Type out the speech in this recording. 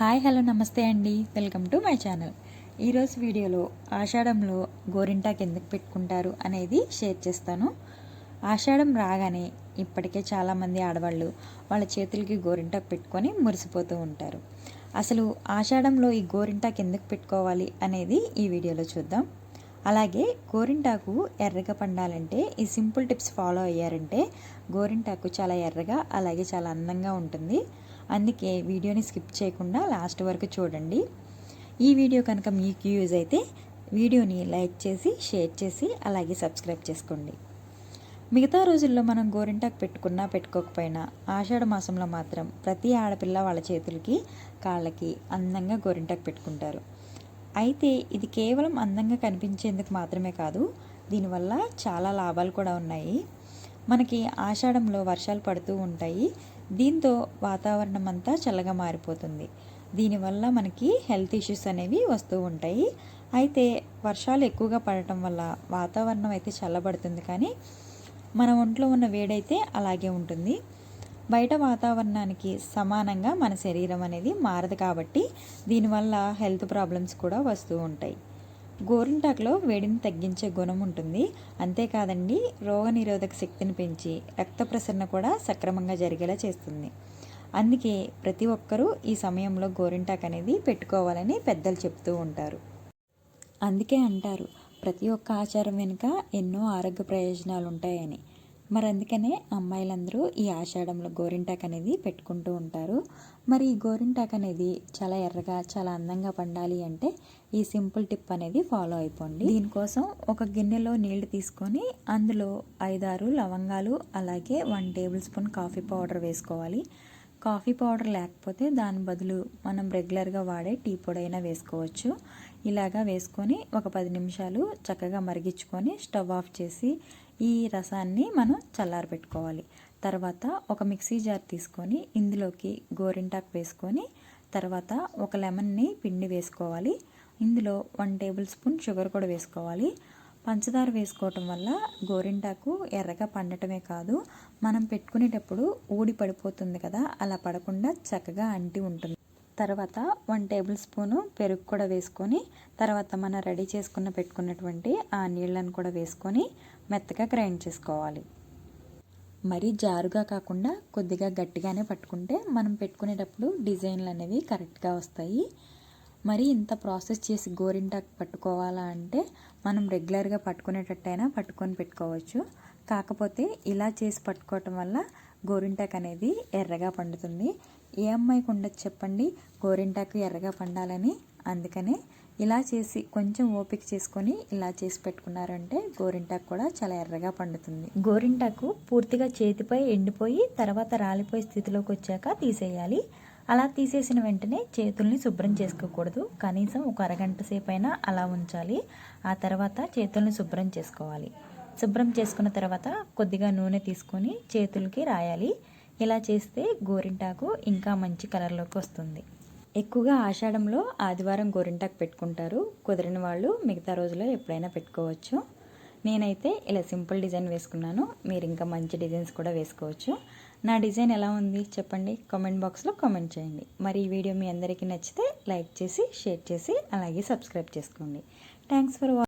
Hi hello నమస్తే అండి. Welcome to my channel. ఈరోజు వీడియోలో ఆషాఢంలో గోరింటాకు ఎందుకు పెట్టుకుంటారు అనేది షేర్ చేస్తాను. ఆషాఢం రాగానే ఇప్పటికే చాలామంది ఆడవాళ్ళు వాళ్ళ చేతులకి గోరింటాకు పెట్టుకొని మురిసిపోతూ ఉంటారు. అసలు ఆషాఢంలో ఈ గోరింటాకు ఎందుకు పెట్టుకోవాలి అనేది ఈ వీడియోలో చూద్దాం. అలాగే గోరింటాకు ఎర్రగా పండాలంటే ఈ సింపుల్ టిప్స్ ఫాలో అయ్యారంటే గోరింటాకు చాలా ఎర్రగా అలాగే చాలా అందంగా ఉంటుంది. అందుకే వీడియోని స్కిప్ చేయకుండా లాస్ట్ వరకు చూడండి. ఈ వీడియో కనుక మీకు యూజ్ అయితే వీడియోని లైక్ చేసి షేర్ చేసి అలాగే సబ్స్క్రైబ్ చేసుకోండి. మిగతా రోజుల్లో మనం గోరింటాకు పెట్టుకున్నా పెట్టుకోకపోయినా ఆషాఢ మాసంలో మాత్రం ప్రతి ఆడపిల్ల వాళ్ళ చేతులకి కాళ్ళకి అందంగా గోరింటాకు పెట్టుకుంటారు. అయితే ఇది కేవలం అందంగా కనిపించేందుకు మాత్రమే కాదు దీనివల్ల చాలా లాభాలు కూడా ఉన్నాయి. మనకి ఆషాఢంలో వర్షాలు పడుతూ ఉంటాయి. దీంతో వాతావరణం అంతా చల్లగా మారిపోతుంది. దీనివల్ల మనకి హెల్త్ ఇష్యూస్ అనేవి వస్తూ ఉంటాయి. అయితే వర్షాలు ఎక్కువగా పడటం వల్ల వాతావరణం అయితే చల్లబడుతుంది. కానీ మన ఒంట్లో ఉన్న వేడైతే అలాగే ఉంటుంది. బయట వాతావరణానికి సమానంగా మన శరీరం అనేది మారదు కాబట్టి దీనివల్ల హెల్త్ ప్రాబ్లమ్స్ కూడా వస్తూ ఉంటాయి. గోరింటాకులో వేడిని తగ్గించే గుణం ఉంటుంది. అంతేకాదండి రోగనిరోధక శక్తిని పెంచి రక్త ప్రసరణ కూడా సక్రమంగా జరిగేలా చేస్తుంది. అందుకే ప్రతి ఒక్కరూ ఈ సమయంలో గోరింటాకు అనేది పెట్టుకోవాలని పెద్దలు చెప్తూ ఉంటారు. అందుకే అంటారు ప్రతి ఒక్క ఆచారం వెనుక ఎన్నో ఆరోగ్య ప్రయోజనాలు ఉంటాయని మరి అందుకనే అమ్మాయిలందరూ ఈ ఆషాఢంలో గోరింటాక్ అనేది పెట్టుకుంటూ ఉంటారు. మరి ఈ గోరింటాక్ అనేది చాలా ఎర్రగా చాలా అందంగా పండాలి అంటే ఈ సింపుల్ టిప్ అనేది ఫాలో అయిపోండి. దీనికోసం ఒక గిన్నెలో నీళ్ళు తీసుకొని అందులో ఐదారు లవంగాలు అలాగే one tablespoon coffee powder వేసుకోవాలి. కాఫీ పౌడర్ లేకపోతే దాని బదులు మనం రెగ్యులర్గా వాడే టీ పొడి అయినా వేసుకోవచ్చు. ఇలాగా వేసుకొని ఒక పది నిమిషాలు చక్కగా మరిగించుకొని స్టవ్ ఆఫ్ చేసి ఈ రసాన్ని మనం చల్లారబెట్టుకోవాలి తర్వాత ఒక మిక్సీ జార్ తీసుకొని ఇందులోకి గోరింటాకు వేసుకొని తర్వాత ఒక లెమన్ని పిండి వేసుకోవాలి. ఇందులో వన్ టేబుల్ స్పూన్ షుగర్ కూడా వేసుకోవాలి. పంచదార వేసుకోవటం వల్ల గోరింటాకు ఎర్రగా పండటమే కాదు మనం పెట్టుకునేటప్పుడు ఊడి పడిపోతుంది కదా అలా పడకుండా చక్కగా అంటి ఉంటుంది. తర్వాత వన్ టేబుల్ స్పూను పెరుగు కూడా వేసుకొని తర్వాత మనం రెడీ చేసుకున్న పెట్టుకున్నటువంటి ఆ నీళ్ళను కూడా వేసుకొని మెత్తగా గ్రైండ్ చేసుకోవాలి. మరీ జారుగా కాకుండా కొద్దిగా గట్టిగానే పట్టుకుంటే మనం పెట్టుకునేటప్పుడు డిజైన్లు అనేవి కరెక్ట్గా వస్తాయి. మరి ఇంత ప్రాసెస్ చేసి గోరింటాకు పట్టుకోవాలా అంటే మనం రెగ్యులర్గా పట్టుకునేటట్టయినా పట్టుకొని పెట్టుకోవచ్చు. కాకపోతే ఇలా చేసి పట్టుకోవటం వల్ల గోరింటాకు అనేది ఎర్రగా పండుతుంది. ఏ అమ్మాయికి ఉండదు చెప్పండి? గోరింటాకు ఎర్రగా పండాలని. అందుకనే ఇలా చేసి కొంచెం ఓపిక చేసుకొని ఇలా చేసి పెట్టుకున్నారంటే గోరింటాకు కూడా చాలా ఎర్రగా పండుతుంది. గోరింటాకు పూర్తిగా చేతిపై ఎండిపోయి తర్వాత రాలిపోయే స్థితిలోకి వచ్చాక తీసేయాలి. అలా తీసేసిన వెంటనే చేతుల్ని శుభ్రం చేసుకోకూడదు. కనీసం ఒక అరగంట సేపైనా అలా ఉంచాలి. ఆ తర్వాత చేతుల్ని శుభ్రం చేసుకోవాలి. శుభ్రం చేసుకున్న తర్వాత కొద్దిగా నూనె తీసుకొని చేతులకి రాయాలి. ఇలా చేస్తే గోరింటాకు ఇంకా మంచి కలర్లోకి వస్తుంది. ఎక్కువగా ఆషాఢంలో ఆదివారం గోరింటాకు పెట్టుకుంటారు. కుదిరిన వాళ్ళు మిగతా రోజులో ఎప్పుడైనా పెట్టుకోవచ్చు. నేనైతే ఇలా సింపుల్ డిజైన్ వేసుకున్నాను. మీరు ఇంకా మంచి డిజైన్స్ కూడా వేసుకోవచ్చు. నా డిజైన్ ఎలా ఉంది చెప్పండి. కామెంట్ బాక్స్లో కామెంట్ చేయండి. మరి ఈ వీడియో మీ అందరికీ నచ్చితే లైక్ చేసి షేర్ చేసి అలాగే సబ్స్క్రైబ్ చేసుకోండి. Thanks for